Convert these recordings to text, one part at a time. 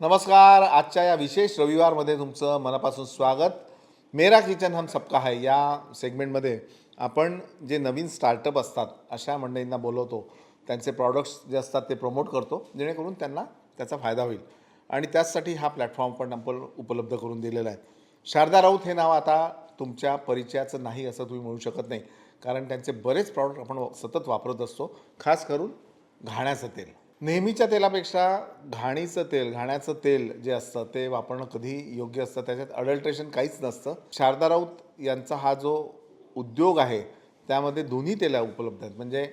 नमस्कार आजच्या या विशेष रविवारमध्ये तुमचं मनापासून स्वागत. मेरा किचन हम सबका है. या सेगमेंटमध्ये आपण जे नवीन स्टार्टअप असतात अशा मंडळींना बोलवतो. त्यांचे प्रॉडक्ट्स जे असतात ते प्रमोट करतो जेणेकरून त्यांना त्याचा फायदा होईल. आणि त्याचसाठी हा प्लॅटफॉर्म पण आपण उपलब्ध करून दिलेला आहे. शारदा राऊत हे नाव आता तुमच्या परिचयाचं नाही असं तुम्ही म्हणू शकत नाही. कारण त्यांचे बरेच प्रॉडक्ट आपण सतत वापरत असतो खास करून घाण्याचं तेल. नेहमीच्या तेलापेक्षा घाणीचं तेल घाण्याचं तेल जे असतं ते वापरणं कधी योग्य असतं त्याच्यात अडल्ट्रेशन काहीच नसतं. शारदा राऊत यांचा हा जो उद्योग आहे त्यामध्ये दोन्ही तेला उपलब्ध आहेत. म्हणजे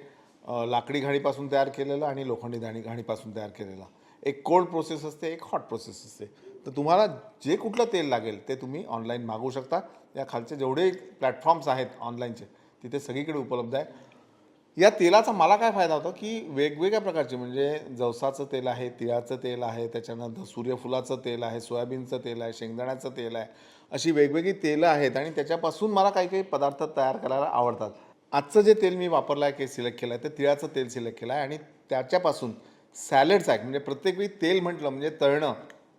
लाकडी घाणीपासून तयार केलेलं आणि लोखंडी घाणी घाणीपासून तयार केलेलं. एक कोल्ड प्रोसेस असते एक हॉट प्रोसेस असते. तर तुम्हाला जे कुठलं तेल लागेल ते तुम्ही ऑनलाईन मागवू शकता. या खालचे जेवढे प्लॅटफॉर्म्स आहेत ऑनलाईनचे तिथे सगळीकडे उपलब्ध आहे. या तेलाचा मला काय फायदा होतो की वेगवेगळ्या प्रकारचे म्हणजे जवसाचं तेल आहे तिळाचं तेल आहे त्याच्यानंतर सूर्यफुलाचं तेल आहे सोयाबीनचं तेल आहे शेंगदाण्याचं तेल आहे अशी वेगवेगळी तेलं आहेत आणि त्याच्यापासून मला काही काही पदार्थ तयार करायला आवडतात. आजचं जे तेल मी वापरलं आहे की सिलेक्ट केलं आहे ते तिळाचं तेल सिलेक्ट केलं आहे आणि त्याच्यापासून सॅलड्स आहे म्हणजे प्रत्येक वेळी तेल म्हटलं म्हणजे तळणं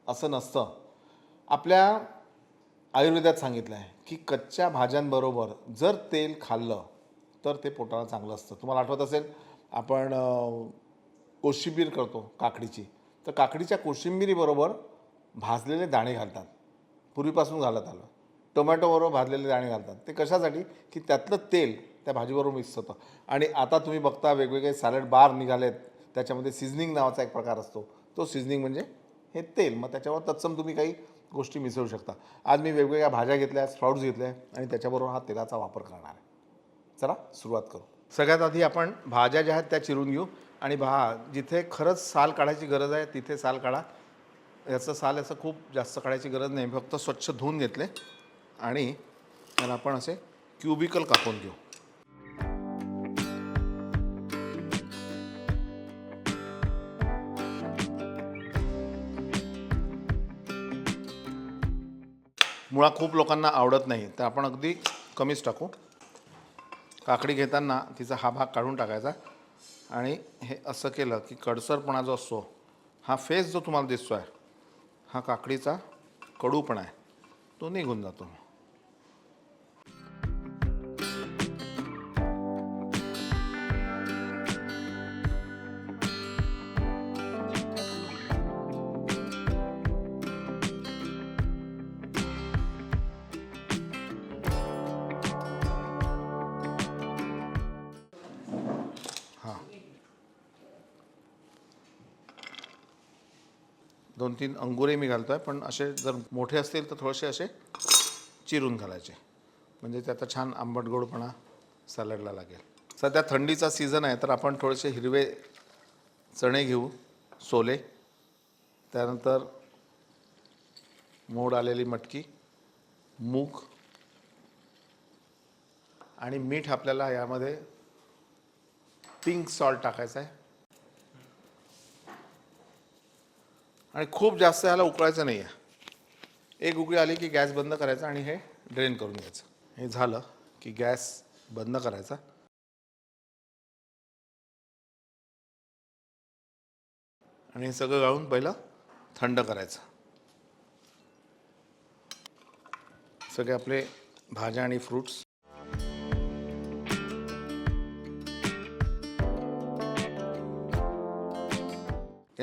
असं नसतं. आपल्या आयुर्वेदात सांगितलं आहे की कच्च्या भाज्यांबरोबर जर तेल खाल्लं तर ते पोटाला चांगलं असतं. तुम्हाला आठवत असेल आपण कोशिंबीर करतो काकडीची. तर काकडीच्या कोशिंबिरीबरोबर भाजलेले दाणे घालतात. पूर्वीपासून घालत आलं टोमॅटोबरोबर भाजलेले दाणे घालतात. ते कशासाठी? की त्यातलं तेल त्या भाजीबरोबर मिक्स होतं. आणि आता तुम्ही बघता वेगवेगळे सॅलड बार निघालेत. त्याच्यामध्ये सिझनिंग नावाचा एक प्रकार असतो. तो सिझनिंग म्हणजे हे तेल. मग त्याच्यावर तत्सम तुम्ही काही गोष्टी मिसळू शकता. आज मी वेगवेगळ्या भाज्या घेतल्या स्प्राउट्स घेतल्या आणि त्याच्याबरोबर हा तेलाचा वापर करणार आहे. चला सुरुवात करू. सगळ्यात आधी आपण भाज्या ज्या आहेत त्या चिरून घेऊ. आणि भा जिथे खरंच साल काढायची गरज आहे तिथे साल काढा. याचं साल याचं खूप जास्त काढायची गरज नाही फक्त स्वच्छ धुवून घेतले. आणि त्याला आपण असे क्युबिकल कापून घेऊ. मुळा खूप लोकांना आवडत नाही तर आपण अगदी कमीच टाकू. काकडी घेताना तिचा हा भाग काढून टाकायचा. आणि हे असं केलं की कडसरपणा जो असतो हा फेस जो तुम्हाला दिसतो आहे हा काकडीचा कडूपणा आहे. तो निघून जातो. दोन तीन अंगुरे मी घालतो आहे पण असे जर मोठे असतील तर थोडेसे असे चिरून घालायचे. म्हणजे त्याचा छान आंबट गोडपणा सॅलडला लागेल. सध्या थंडीचा सीझन आहे तर आपण थोडेसे हिरवे चणे घेऊ सोले. त्यानंतर मोड आलेली मटकी मूग आणि मीठ आपल्याला यामध्ये पिंक सॉल्ट टाकायचं आहे. आणि खूप जास्त ह्याला उकळायचं नाही आहे एक उकळी आली की गॅस बंद करायचा आणि हे ड्रेन करून घ्यायचं. हे झालं की गॅस बंद करायचा. आणि हे सगळं गाळून पहिलं थंड करायचं. सगळे आपले भाज्या आणि फ्रूट्स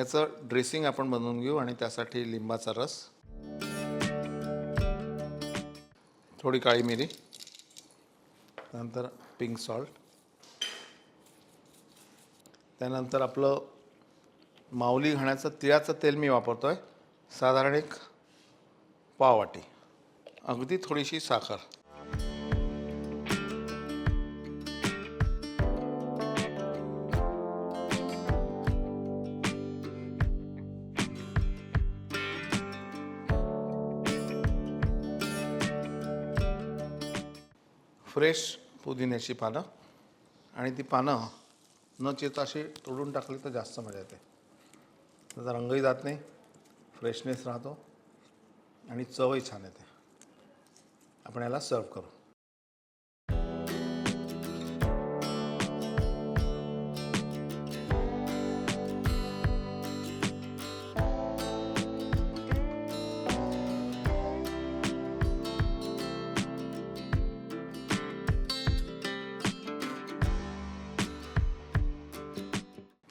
ह्याचं ड्रेसिंग आपण बनवून घेऊ आणि त्यासाठी लिंबाचा रस. थोडी काळी मिरी. त्यानंतर पिंक सॉल्ट त्यानंतर आपलं माऊली घाण्याचं तिळाचं तेल मी वापरतो आहे साधारण एक पाववाटी. अगदी थोडीशी साखर. फ्रेश पुदिन्याची पानं आणि ती पानं न चिरता अशी तोडून टाकली तर जास्त मजा येते. त्याचा रंगही जात नाही फ्रेशनेस राहतो आणि चवही छान येते. आपण याला सर्व करू.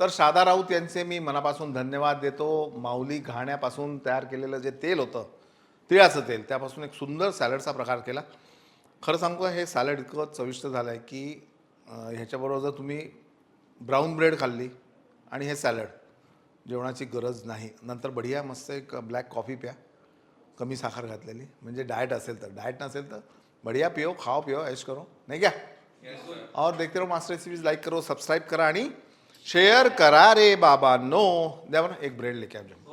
तर शादा राऊत यांचे मी मनापासून धन्यवाद देतो. माऊली घाण्यापासून तयार केलेलं जे तेल होतं तिळाचं तेल त्यापासून एक सुंदर सॅलडचा प्रकार केला. खरं सांगू का, हे सॅलड इतकं चविष्ट झालं आहे की ह्याच्याबरोबर जर तुम्ही ब्राऊन ब्रेड खाल्ली आणि हे सॅलड जेवणाची गरज नाही. नंतर बढिया मस्त एक ब्लॅक कॉफी प्या कमी साखर घातलेली. म्हणजे डाएट असेल तर डाएट नसेल तर बढ़िया पिओ खाओ पिओ ऐश करो. नहीं क्या और देखते रहो मास्टर रेसिपीज लाइक करो सब्सक्राइब करा आणि शेअर करा रे बाबा नो द्या बरं एक ब्रेड लेके आप